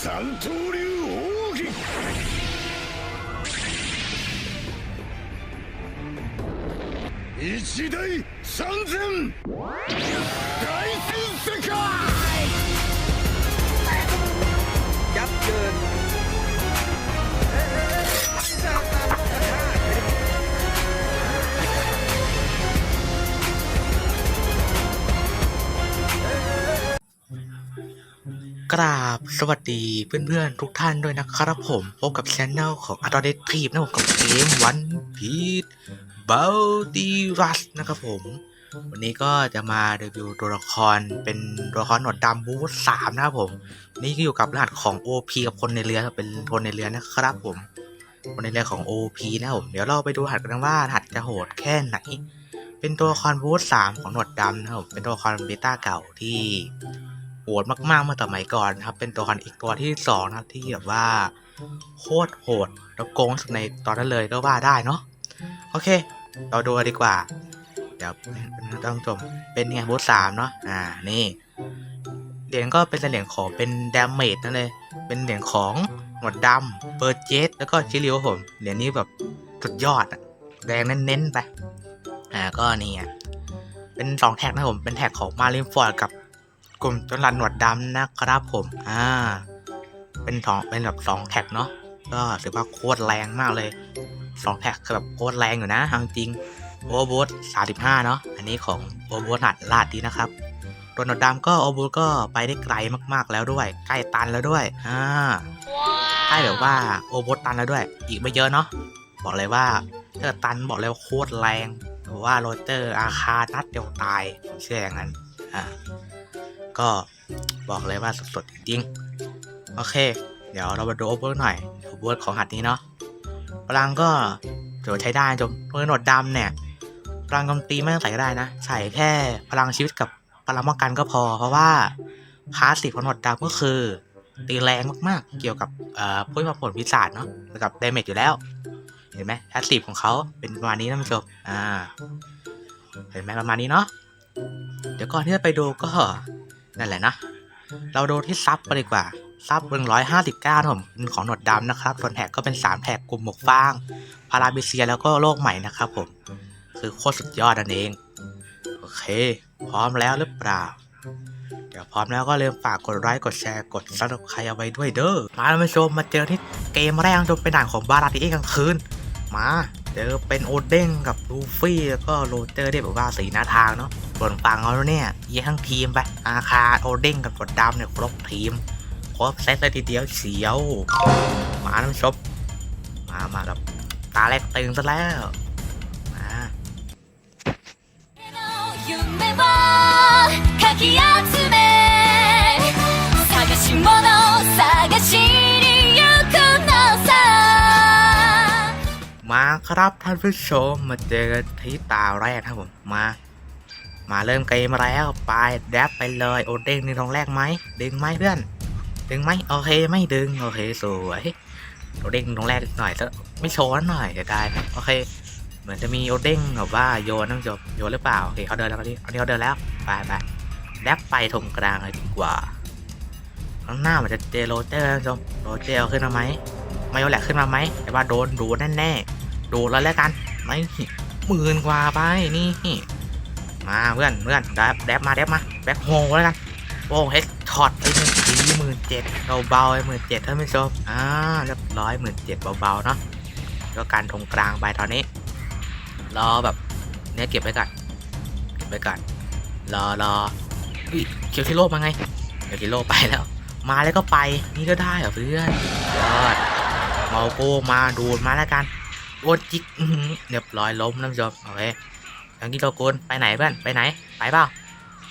三刀流奥義。一大三千。大戦世界。 กราบสวัสดีเพื่อนๆทุกท่านด้วยนะครับผม พบกับช anel ของ a d o r e t i v e นะผมกับเกมวันพีทเบลตีรัสนะครับผม วันนี้ก็จะมารีวิวตัวละครเป็นตัวละครหนวดดำบูธสามนะครับผม นี่ก็อยู่กับรหัสของ OP กับคนในเรือเป็นคนในเรือนะครับผม คนในเรือของ OP นะครับผม เดี๋ยวเราไปดูรหัสกันว่ารหัสจะโหดแค่ไหน เป็นตัวละครบูธสามของหนวดดำนะครับผมเป็นตัวละครเบต้าเก่าที่ หดมากๆเมื่อสมัยก่อนนะครับ เป็นตัวละครอีกตัวที่สองนะครับที่แบบว่าโคตรโหดแล้วโกงสุดในตอนนั้นเลยก็ว่าได้เนาะโอเค เราดูดีกว่า เดี๋ยวต้องชมเป็นไงบูธสามเนาะอ่านี่เหรียญก็เป็นเหรียญของเป็นดาเมจนั่นเลยเป็นเหรียญของหนวดดำเบอร์เจสแล้วก็ชิลิวผมเหรียญนี้แบบสุดยอดอะแดงเน้นๆไปอ่าก็นี่อะเป็นสองแท็กนะผมเป็นแท็กของมารินฟอร์ดกับ กลุ่มจนรันหนวดดำนะครับผม อ่า เป็นสองเป็นแบบสองแท็กเนาะ ก็ถือว่าโคตรแรงมากเลยสองแท็กคือแบบโคตรแรงอยู่นะทางจริงโอเวอร์บูทสามสิบห้าเนาะ อันนี้ของโอเวอร์บูทหัดลาดดีนะครับตัวหนวดดำก็โอเวอร์บูทก็ไปได้ไกลมากๆแล้วด้วย ใกล้ตันแล้วด้วย อ่าใกล้แบบว่าโอเวอร์บูทตันแล้วด้วย อีกไม่เยอะเนาะ บอกเลยว่าถ้าตันบอกเลยว่าโคตรแรงเพราะว่าโรเจอร์อาคานัดเดียวตายเชื่ออย่างนั้น อ่า ก็บอกเลยว่าสดๆจริงๆโอเค เดี๋ยวเรามาดูโอเวอร์หน่อยโอเวอร์ของหัดนี้เนาะพลังก็ถือว่าใช้ได้จมเพื่อหนวดดำเนี่ยพลังโจมตีไม่ต้องใส่ก็ได้นะ ใส่แค่พลังชีวิตกับพลังป้องกันก็พอ เพราะว่าพาสซีฟของหนวดดำก็คือตีแรงมากๆ เกี่ยวกับเอ่อพวกผลพิศาจเนาะเกี่ยวกับเดเมจอยู่แล้ว เห็นไหมพาสซีฟของเขาเป็นประมาณนี้นะผู้ชมอ่าเห็นไหมประมาณนี้เนาะเดี๋ยวก่อนที่จะไปดูก็ นั่นแหละนะ เราดูที่ซับไปดีกว่า ซับเบิ่งร้อยห้าสิบเก้าผมเป็นของหนวดดำนะครับ ส่วนแท็กก็เป็นสามแท็กกลุ่มหมวกฟาง พาราบิเซียแล้วก็โลกใหม่นะครับผม คือโคตรสุดยอดนั่นเอง โอเค พร้อมแล้วหรือเปล่า เดี๋ยวพร้อมแล้วก็เริ่มฝากกดไลค์กดแชร์กดซับสไครเอาไว้ด้วยเด้อ มาท่านผู้ชมมาเจอที่เกมแรกจนเป็นด่านของบาราติเอกลางคืน มา เจอเป็นโอเด้งกับลูฟี่แล้วก็โรเจอร์ได้แบบว่าสีหน้าทางเนาะ ส่วนฝั่งเขาเนี่ยยีทั้งทีมไป อาคาโอเด้งกับกดดำเนี่ยครบทีมครบเซตเลยทีเดียวเสียว มาน้ำชบมามากับตาแรกตึงซะแล้วมามาครับท่านผู้ชมมาเจอกันที่ตาแรกครับผมมา มาเริ่มเกมแล้วไปแดบไปเลยโอเด้งในทองแรกไหมดึงไหมเพื่อน ดึงไหมโอเคไม่ดึงโอเคสวยโอเด้งตรงแรกหน่อยซะไม่โชว์หน่อยเดี๋ยวได้โอเค เหมือนจะมีโอเด้งแบบว่าโยนต้องจบโยนหรือเปล่าโอเคเขาเดินแล้วเขาดิอันนี้เขาเดินแล้วไปไปแดบไปตรงกลางเลยดีกว่าข้างหน้ามันจะเจอโรเจอร์จบโรเจอร์ขึ้นมาไหมไม่เอาแหละขึ้นมาไหมแต่ว่าโดนดูแน่ๆดูแล้วแล้วกันไม่หมื่นกว่าไปนี่ มาเพื่อนเพื่อนแดบแดบมาแดบมาแบ็คโฮแล้วกันโอ้เฮดช็อตไอ้หนึ่งทีหมื่นเจ็ดเบาๆไอ้หมื่นเจ็ดท่านผู้ชมอ่าเรียบร้อยหมื่นเจ็ดเบาๆเนาะก็การตรงกลางไปตอนนี้รอแบบเนี้ยเก็บไว้ก่อนเก็บไว้ก่อนรอรออุ้ยเคียวทิโร่มาไงเคียวทิโร่ไปแล้ว มาแล้วก็ไปนี่ก็ได้เหรอเพื่อนยอดเมาโก้มาดูดมาแล้วกันโอนจิกเรียบร้อยล้มท่านผู้ชมโอเค ยังกิโลโกนไปไหนเพื่อนไปไหน ไปเปล่า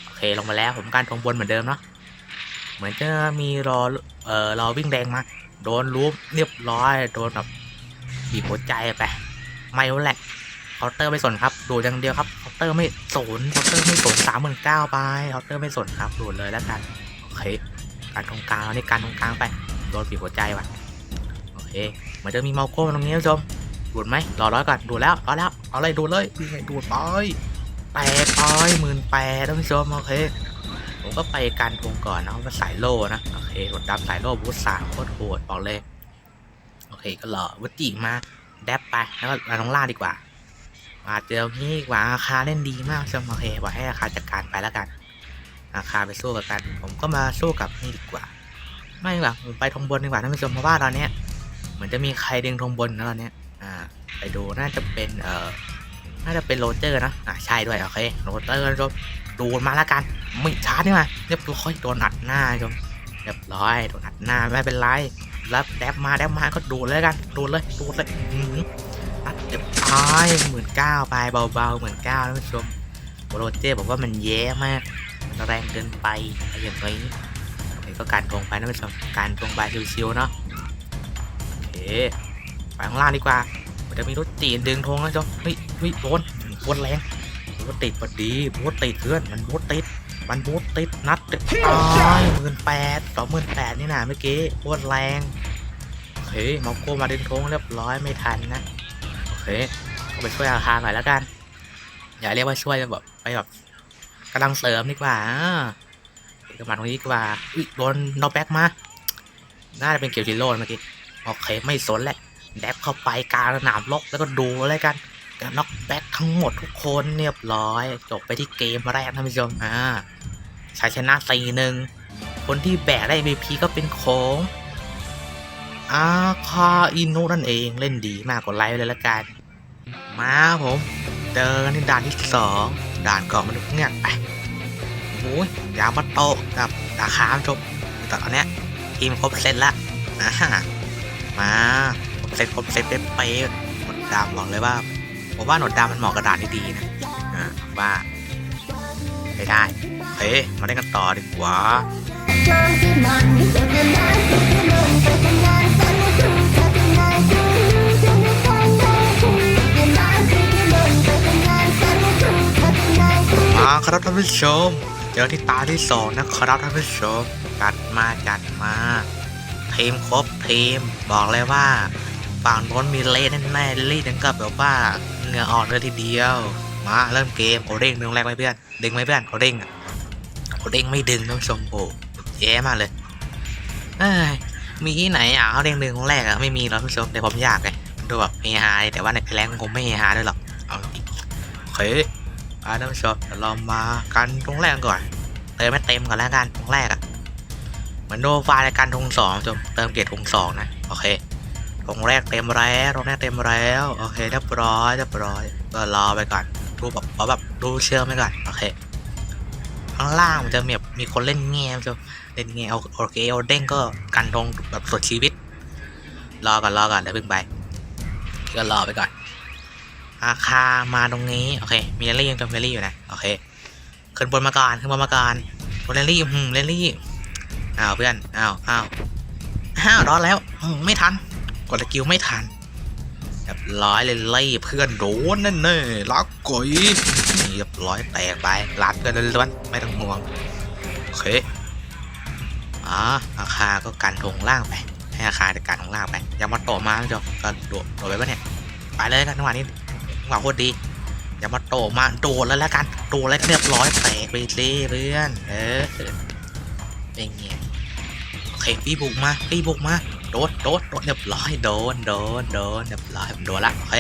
โอเคลงมาแล้วผมการทงบนเหมือนเดิมเนาะเหมือนจะมีรอเอ่อรอวิ่งแดงมา โดนรูปเรียบร้อยโดนแบบบีบหัวใจไปไม่แหละเคาน์เตอร์ไม่สนครับดูอย่างเดียวครับเคาน์เตอร์ไม่สนเคาน์เตอร์ไม่สนสามหมื่นเก้าไปเคาน์เตอร์ไม่สนครับดูดเลยแล้วกันโอเค การตรงกลางเรานี่การตรงกลางไปโดนบีบหัวใจว่ะโอเคเหมือนจะมีเมาโก้ตรงนี้นะผู้ชม ดูดไหมรอร้อยก่อนดูดแล้วรอแล้วเอาเลยดูดเลยนี่ไงดูดไปแปดร้อยหมื่นแปดท่านผู้ชมโอเคโอผมก็ไปการทงก่อนนะเพราะว่าสายโล่นะโอเคหลดดำสายโล่บูสสามโคตรโหดบอกเลยโอเคก็รอวุจิมาแดบไปแล้วก็มาลงล่างดีกว่ามาเจอนี่ดีกว่าอาคาเล่นดีมากชมโอเคบอกให้อาคาจัดการไปแล้วกัน อาคาไปสู้กับกัน ผมก็มาสู้กับนี่ดีกว่า ไม่หรอกผมไปทงบนดีกว่าท่านผู้ชมเพราะว่าตอนเนี้ยเหมือนจะมีใครดึงทงบนนะตอนเนี้ย อ่าไปดูน่าจะเป็นเอ่อน่าจะเป็นโรเจอร์นะอ่าใช่ด้วยโอเคโรเจอร์ชมดูมาแล้วกันไม่ช้านี่มาเรียบร้อยโดนอัดหน้าชมเรียบร้อยโดนอัดหน้าไม่เป็นไรแล้วแดบมาแดบมาก็ดูเลยกันดูเลยดูเลยอืมอัดเรียบร้อยหมื่นเก้าไปเบาๆหมื่นเก้าท่านผู้ชมโรเจอร์บอกว่ามันแย่มากมันแรงเกินไปอะไรอย่างนี้โอเคก็การตรงไปท่านผู้ชมการตรงไปชิวๆเนาะโอเค ไปข้างล่างดีกว่ามันจะมีรถจีนดึงธงแล้วจ้ะเฮ้ยเฮ้ยโดนโคตรแรงรถติดพอดีรถติดเพื่อนมันรถติดมันรถติดนัดติดตายหมื่นแปดสองหมื่นแปดนี่นะเมื่อกี้โคตรแรงโอเคมาโก้มาดึงธงเรียบร้อยไม่ทันนะโอเคก็ไปช่วยอาคาหน่อยแล้วกัน อย่าเรียกว่าช่วยแบบไปแบบกำลังเสริมดีกว่าอ่าเดี๋ยวมาตรงนี้ดีกว่าอุ้ยโดนนอกแบ็กมา น่าจะเป็นเกียวจิโร่เมื่อกี้โอเคไม่สนแหละ แดบเข้าไปกลางสนามลกแล้วก็ดูอะไรกันกับน็อกแบ็กทั้งหมดทุกคนเรียบร้อย จบไปที่เกมแรกท่านผู้ชมอ่าชัยชนะสี่หนึ่งคนที่แบกได้ MVP ก็เป็นของอาคาอินุนั่นเองเล่นดีมากกว่าไลฟ์เลยละกัน มาผมเจอกันที่ด่านที่สองด่านเกาะมนุษย์เงือกไปโอ้ยยามาโตกับดาคามจบแต่ตอนเนี้ยทีมครบเซตละอ่ามา เซตครบเซตเป๊ะหนวดดำบอกเลยว่าผมว่าหนวดดำมันเหมาะกับด่านที่ดีนะอ่าว่าไม่ได้เฮ้ยมาเล่นกันต่อดีกว่ามาครับท่านผู้ชม เจอที่ตาที่สองนะครับท่านผู้ชม จัดมาจัดมาทีมครบทีม บอกเลยว่า ฝั่งโน้นมีเล่นแน่ๆเล่นกันกับแบบว่าเหงื่อออกเลยทีเดียว มาเริ่มเกมโอเด้งดึงแรกไหมเพื่อนดึงไหมเพื่อนโอเด้งโอเด้งไม่ดึงท่านผู้ชมโอ้แย่มากเลยเอ้ยมีที่ไหนอะเขาเด้งดึงครั้งแรกอะไม่มีหรอกท่านผู้ชมแต่ผมอยากไงดูแบบเฮฮายแต่ว่าในแรงคงไม่เฮฮาด้วยหรอกเอาโอเคอาท่านผู้ชมเดี๋ยวเรามากันตรงแรกก่อนเติมไม่เต็มก่อนแล้วกันตรงแรกอะ่ะเหมือนโดฟาในการทงสองจมเติมเกียรติทงสองนะ โอเค ตรงแรกเต็มแล้วตรงแรกเต็มแล้วโอเคเรียบร้อยเรียบร้อยก็รอไปก่อนดูแบบเอาแบบดูเชื่อมไปก่อนโอเคข้างล่างมันจะมีแบบมีคนเล่นแง่จมเล่นแง่เอาโอเคเอาเด้งก็กันทงแบบสุดชีวิต รอก่อนรอก่อนเดี๋ยวเพิ่งไปก็รอไปก่อน อาคามาตรงนี้โอเคมีเรลลี่ยังเป็นเรลลี่อยู่นะโอเคขึ้นบนมาก่อนขึ้นบนมาก่อนบนเรลลี่หืมเรลลี่อ้าวเพื่อนอ้าวอ้าวอ้าวรอดแล้วไม่ทัน กดสกิลไม่ทันเรียบร้อยเลยไล่เพื่อนโดนนั่นเน่ลักก๋อยเรียบร้อยแตกไปลาดเพื่อนล้วนไม่ต้องห่วงโอเคอ๋ออาคาก็กันทงล่างไปให้อาคาจัดการทงล่างไปอยังมาโตมาจบก็โดดโดดไปปะเนี่ยไปเลยกันจังหวะนี้หวังโคตรดีอย่ามาโตมาโดดแล้วแล้วกันโดดแล้วเรียบร้อยแตกไปเลยเพื่อนเออเป็นไงโอเคพี่บุกมาพี่บุกมา โดดโดดโดดเรียบร้อยโดนโดนโดนเรียบร้อยผมโดนละโอเค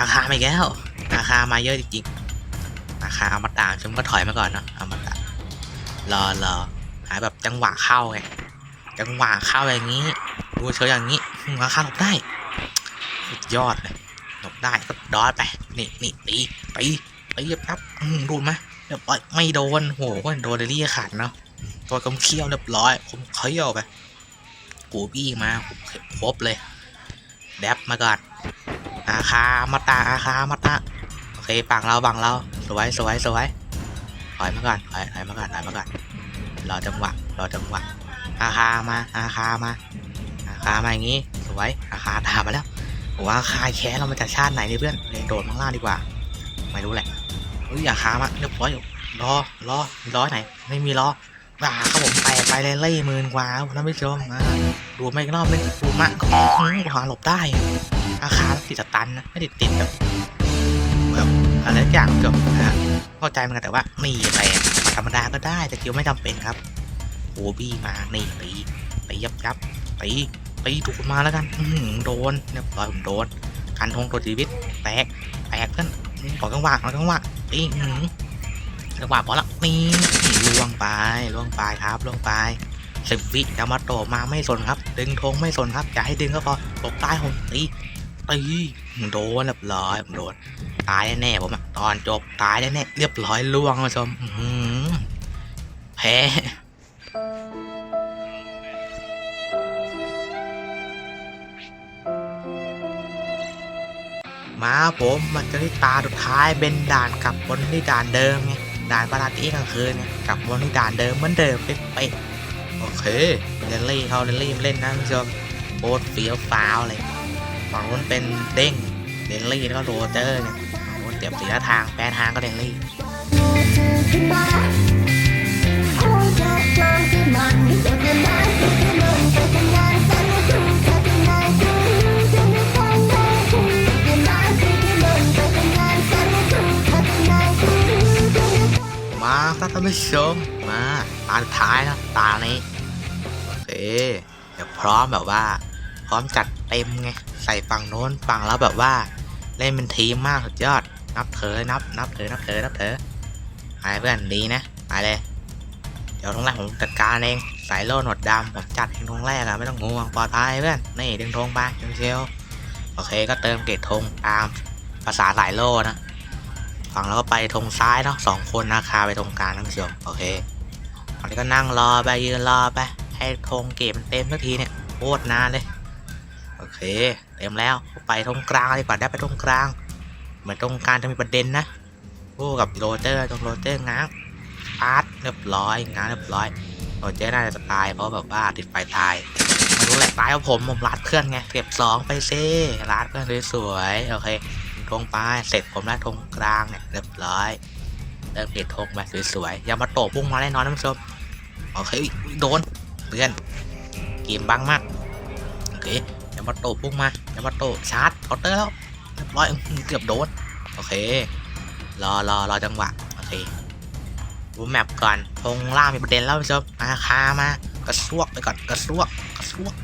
อาคาไมาอีกแล้วอาคามาเยอะจริงๆอาคาเอามาตามฉันก็ถอยมาก่อนเนาะเอามาตามรอรอหาแบบจังหวะเข้าไงจังหวะเข้าอย่างนี้ดูเฉยอย่างนี้อาคาหลบได้สุดยอดเลยหลบได้ก็ดอดไปนี่นี่ตีตีตีปั๊บอืมดูดไหมเรียบร้อยไม่โดนโหโดนเดลี่ขาดเนาะตัวกำเคี้ยวเรียบร้อยผมเคี้ยวไป กูบี้มาครบเลย แดบมาก่อน อาคามาตาอาคามาตาโอเคปังเราบังเราสวยสวยสวยถอยมาก่อนถอยถอยมาก่อนถอยมาก่อนรอจังหวะรอจังหวะ อาคามาอาคามาอาคามาอย่างงี้สวยอาคาตามมาแล้วผมว่าคายแค้นเรามาจากชาติไหนเนี่ยเพื่อนเลยโดดข้างล่างดีกว่า ไม่รู้แหละเฮ้ยอาคามาเรียบร้อยอยู่รอรอรอยไหน ไม่มีล้อ ว่าครับผมไปไปเลยไล่หมื่นกว่าครับท่านผู้ชมมาดูไม่รอบนึงดูมากก็อืมขวาหลบได้ อาคารติดสตันนะไม่ได้ติดแบบแบบอะไรอย่างจบนะฮะเข้าใจมันกันแต่ว่านี่แตกไปธรรมดาก็ได้แต่คิวไม่จำเป็นครับโอบี้มานี่ตีตียับยับตีตีถูกมาแล้วกันอืโดนเรียบร้อยผมโดนการทงตัวชีวิตแตกแตกเพื่อนขอจังหวะขอจังหวะตีอื้อหือ จังหวะพอละนี่ล่วงไปล่วงไปครับล่วงไปสิบวิยามาโตะมาไม่สนครับ ดึงธงไม่สนครับอย่าให้ดึงก็พอตกใต้ผมตีตีโดนเรียบร้อยผมโดนตายแน่ผมอะตอนจบตายแน่เรียบร้อยล่วงคุณผู้ชมแพ้มาผมมันจะที่ตาสุดท้ายเป็นด่านกลับบนที่ด่านเดิมไง ด่านปราตีกลางคืนไงกลับบนที่ด่านเดิมเหมือนเดิมเป๊ะๆโอเคเรนลี่เขาเรนลี่มาเล่นนะคุณผู้ชมโคตรเฟี้ยวฟ้าวเลยฝั่งนู้นเป็นเด้งเรนลี่แล้วก็โรเจอร์เนี่ยโอ้เตรียมสีละทางแปรทางก็เดนลี่าครับท่านผู้ชมมาตาท้ายนะตานี้โอเคเดี๋ยวพร้อมแบบว่า พร้อมจัดเต็มไงใส่ฝั่งโน้นฝั่งแล้วแบบว่าเล่นเป็นทีมมากสุดยอด นับเถอนับนับเถอนับเถอนับเถอไปเพื่อนดีนะไปเลย เดี๋ยวทงแรกผมจัดการเองสายโล่หนวดดำผมจัดเองทงแรกอะไม่ต้องห่วงปลอดภัยเพื่อนนี่ดึงธงไปดึงเชลโอเคก็เติมเกตธงตามภาษาสายโล่นะ ฝั่งแล้วก็ไปธงซ้ายเนาะสองคนนาคาไปตรงกลางท่านผู้ชมโอเคตอนนี้ก็นั่งรอไปยืนรอไป ให้ธงเกตมันเต็มสักทีเนี่ยโคตรนานเลยโอเค เต็มแล้วไปตรงกลางดีกว่าได้ไปตรงกลาง เหมือนตรงกลางจะมีประเด็นนะคู่กับโรเจอร์ตรงโรเจอร์ง้างพาร์ทเรียบร้อยง้างเรียบร้อยโรเจอร์น่าจะตายเพราะแบบว่าติดไฟตายไมารู้แหละตายเพราะผมผมรัดเพื่อนไงเก็บสองไปเซ่รัดเพื่อนสวยๆโอเค ทงไปเสร็จผมได้ทงกลางเนี่ยเรียบร้อย เริ่มเก็บทงมาสวยๆยามาโตพุ่งมาแน่นอนท่านผู้ชมโอเคโดนเพื่อนเกมบังมากโอเคยามาโตพุ่งมายามาโตชาร์จเคาน์เตอร์แล้วเรียบร้อยเกือบโดนโอเครอรอรอจังหวะโอเคดูแมปก่อนธงล่างมีประเด็นแล้วท่านผู้ชมมาคามากระซวกไปก่อนกระซวกกระซวก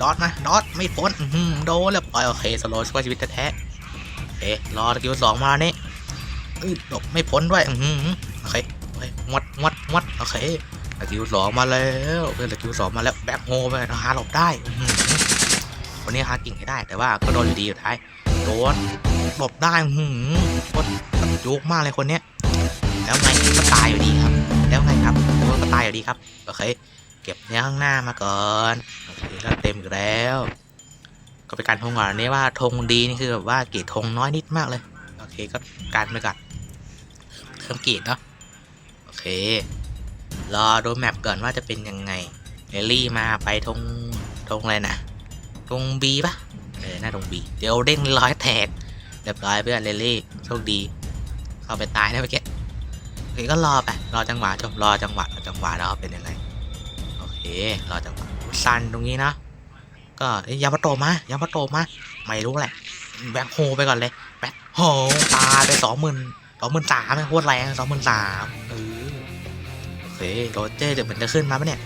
ดอทนะดอทไม่พ้นโดนเรียบร้อยโอเคสโลว์ช่วยชีวิตแท้ๆ เครอตะกิ้วสองมานี่เอ้ยหลบไม่พ้นด้วยอื้อหือโอเคโอเคงวดงวดงวดโอเคตะกิ้วสองมาแล้วเพื่อนตะกิ้วสองมาแล้วแบ็คโฮไปนะฮะหลบได้อืวันนี้ฮากิ่งให้ได้แต่ว่าก็โดนอยู่ดีอยู่ท้ายโดนหลบได้หืมโคตรยุกมากเลยคนเนี้ยแล้วไงก็ตายอยู่ดีครับ แล้วไงครับโดนก็ตายอยู่ดีครับโอเคเก็บเนี้ยข้างหน้ามาก่อนโอเคก็เต็มอยู่แล้ว ก็เป็นการทงก่อนนี้ว่าธงดีนี่คือแบบว่าเกรดธงน้อยนิดมากเลย โอเคก็การไปก่อนเพิ่มเกรดเนาะโอเค รอดูแมปก่อนว่าจะเป็นยังไงเอลลี่มาไปธงธงอะไรนะตรงบีปะเออหน้าตรงบีเดี๋ยวเด้งร้อยแตกเรียบร้อยเพื่อนเลลี่โชคดีเข้าไปตายได้เมื่อกี้โอเคก็รอไปรอจังหวะชมรอจังหวะรอจังหวะแล้วเป็นยังไงโอเครอจังหวะซันตรงนี้เนาะ ก็ยามาโตมายามาโตะมาไม่รู้แหละ แบ็คโฮไปก่อนเลย แบ็คโฮตายไปสองหมื่นสองหมื่นสามโคตรแรงสองหมื่นสามเออโอเคโรเจอร์เดี๋ยวมันจะขึ้นมาปะเนี่ย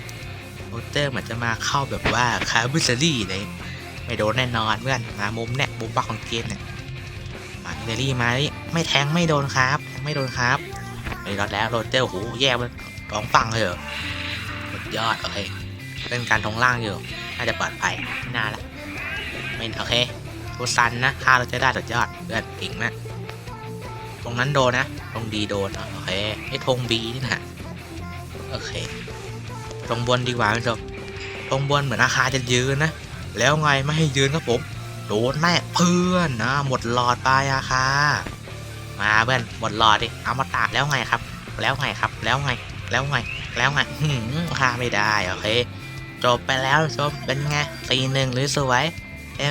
โรเจอร์เหมือนจะมาเข้าแบบว่าคาร์บิสลี่เลยไม่โดนแน่นอนเพื่อนมามุมเนี่ยมุมบักของเกมเนี่ยมาเดลี่มาไม่แทงไม่โดนครับ ไม่โดนครับไม่รอดแล้วโรเจอร์โหแย่มันสองฝั่งเลยเหรอยอดโอเคเล่นการทงล่างอยู่ น่าจะปลอดภัยไม่น่าละไม่โอเคตัวซันนะฆ่าเราจะได้สุดยอดเพื่อนเก่งนะตรงนั้นโดนนะตรงดีโดนโอเคไอ้ธงบีนี่นะโอเคตรงบนดีกว่าคุณผู้ชมตรงบนเหมือนอาคาจะยืนนะ แล้วไงไม่ให้ยืนครับผมโดนแน่เพื่อนนะหมดหลอดไปอาคามาเพื่อนหมดหลอดดิเอามาตากแล้วไงครับ แล้วไงครับ แล้วไง แล้วไง แล้วไงหืมคาไม่ได้โอเค จบไปแล้วคุณผู้ชมเป็นไงตีหนึ่งหรือสวย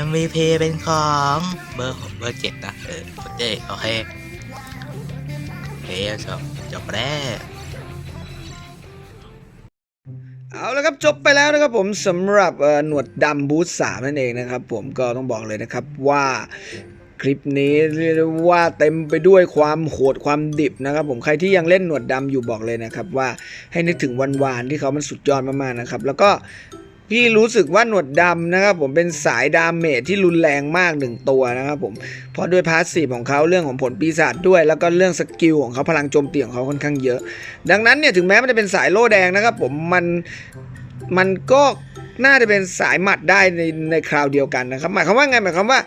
MVP เป็นของเบอร์หกเบอร์เจ็ดนะเออเจ๊โอเคโอเคคุณผู้ชมจบแล้วเอาละครับจบไปแล้วนะครับผมสำหรับหนวดดำบูธสามนั่นเองนะครับ ผมก็ต้องบอกเลยนะครับว่า คลิปนี้เรียกว่าเต็มไปด้วยความโหดความดิบนะครับ ผมใครที่ยังเล่นหนวดดำอยู่บอกเลยนะครับ ว่าให้นึกถึงวันวานที่เขามันสุดยอดมากๆนะครับ แล้วก็พี่รู้สึกว่าหนวดดำนะครับ ผมเป็นสายดาเมจที่รุนแรงมากหนึ่งตัวนะครับผมเพราะด้วยพาสซีฟของเขาเรื่องของผลปีศาจด้วย แล้วก็เรื่องสกิลของเขาพลังโจมตีของเขาค่อนข้างเยอะ ดังนั้นเนี่ยถึงแม้มันจะเป็นสายโล่แดงนะครับ ผมมันมันก็น่าจะเป็นสายหมัดได้ในในคราวเดียวกันนะครับ หมายความว่าไงหมายความว่า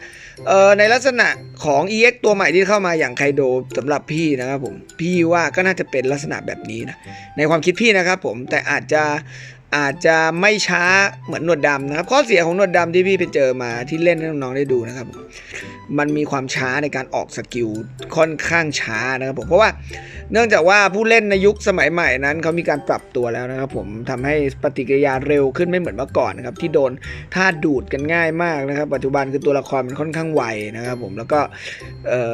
เอ่อในลักษณะของ EX ตัวใหม่ที่เข้ามาอย่างไคโดสำหรับพี่นะครับผมพี่ว่าก็น่าจะเป็นลักษณะแบบนี้นะในความคิดพี่นะครับผมแต่อาจจะ อาจจะไม่ช้าเหมือนหนวดดำนะครับข้อเสียของหนวดดำที่พี่ไปเจอมาที่เล่นให้น้องๆได้ดูนะครับ มันมีความช้าในการออกสกิลค่อนข้างช้านะครับผมเพราะว่าเนื่องจากว่าผู้เล่นในยุคสมัยใหม่นั้นเขามีการปรับตัวแล้วนะครับ ผมทำให้ปฏิกิริยาเร็วขึ้นไม่เหมือนเมื่อก่อนนะครับที่โดนท่าดูดกันง่ายมากนะครับ ปัจจุบันคือตัวละครมันค่อนข้างไวนะครับ ผมแล้วก็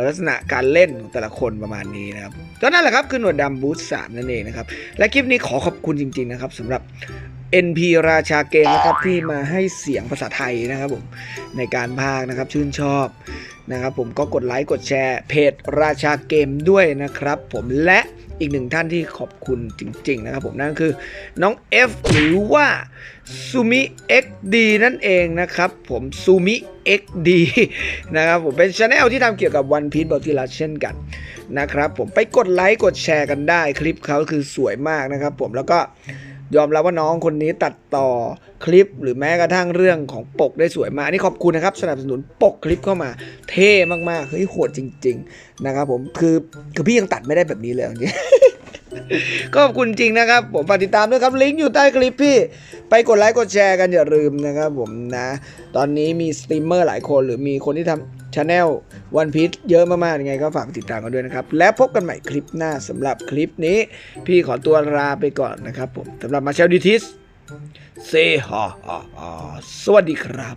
ลักษณะการเล่นของแต่ละคนประมาณนี้นะครับก็นั่นแหละครับคือหนวดดำบูสสามนั่นเองนะครับและคลิปนี้ขอขอบคุณจริง ๆนะครับสำหรับ NP ราชาเกมนะครับที่มาให้เสียงภาษาไทยนะครับผมในการพากย์นะครับชื่นชอบนะครับผมก็กดไลค์กดแชร์เพจราชาเกมด้วยนะครับ ผมและอีกหนึ่งท่านที่ขอบคุณจริง ๆ นะครับผมนั่นคือน้อง F หรือว่าซูมิ XD นั่นเองนะครับผมซูมิ XD นะครับผมเป็นช anel ที่ทำเกี่ยวกับ One Piece b o t t i l a เช่นกันนะครับผมไปกดไลค์กดแชร์กันได้คลิปเขาคือสวยมากนะครับผมแล้วก็ ยอมรับว่าน้องคนนี้ตัดต่อคลิปหรือแม้กระทั่งเรื่องของปกได้สวยมากอันนี่ขอบคุณนะครับ สนับสนุนปกคลิปเข้ามา เท่มากๆเฮ้ยโหดจริง ๆ นะครับผมคือคือพี่ยังตัดไม่ได้แบบนี้เลยจริงก็ขอบคุณจริงนะครับ ผมฝากติดตามด้วยครับลิงก์อยู่ใต้คลิปพี่ ไปกดไลค์กดแชร์กันอย่าลืมนะครับผมนะ ตอนนี้มีสตรีมเมอร์หลายคนหรือมีคนที่ทำ ช anel วันพีชเยอะมากๆยังไงก็ฝากติดตามกันด้วยนะครับ และพบกันใหม่คลิปหน้าสำหรับคลิปนี้ พี่ขอตัวลาไปก่อนนะครับผมสำหรับมาเชลดิทิสเซฮอสวัสดีครับ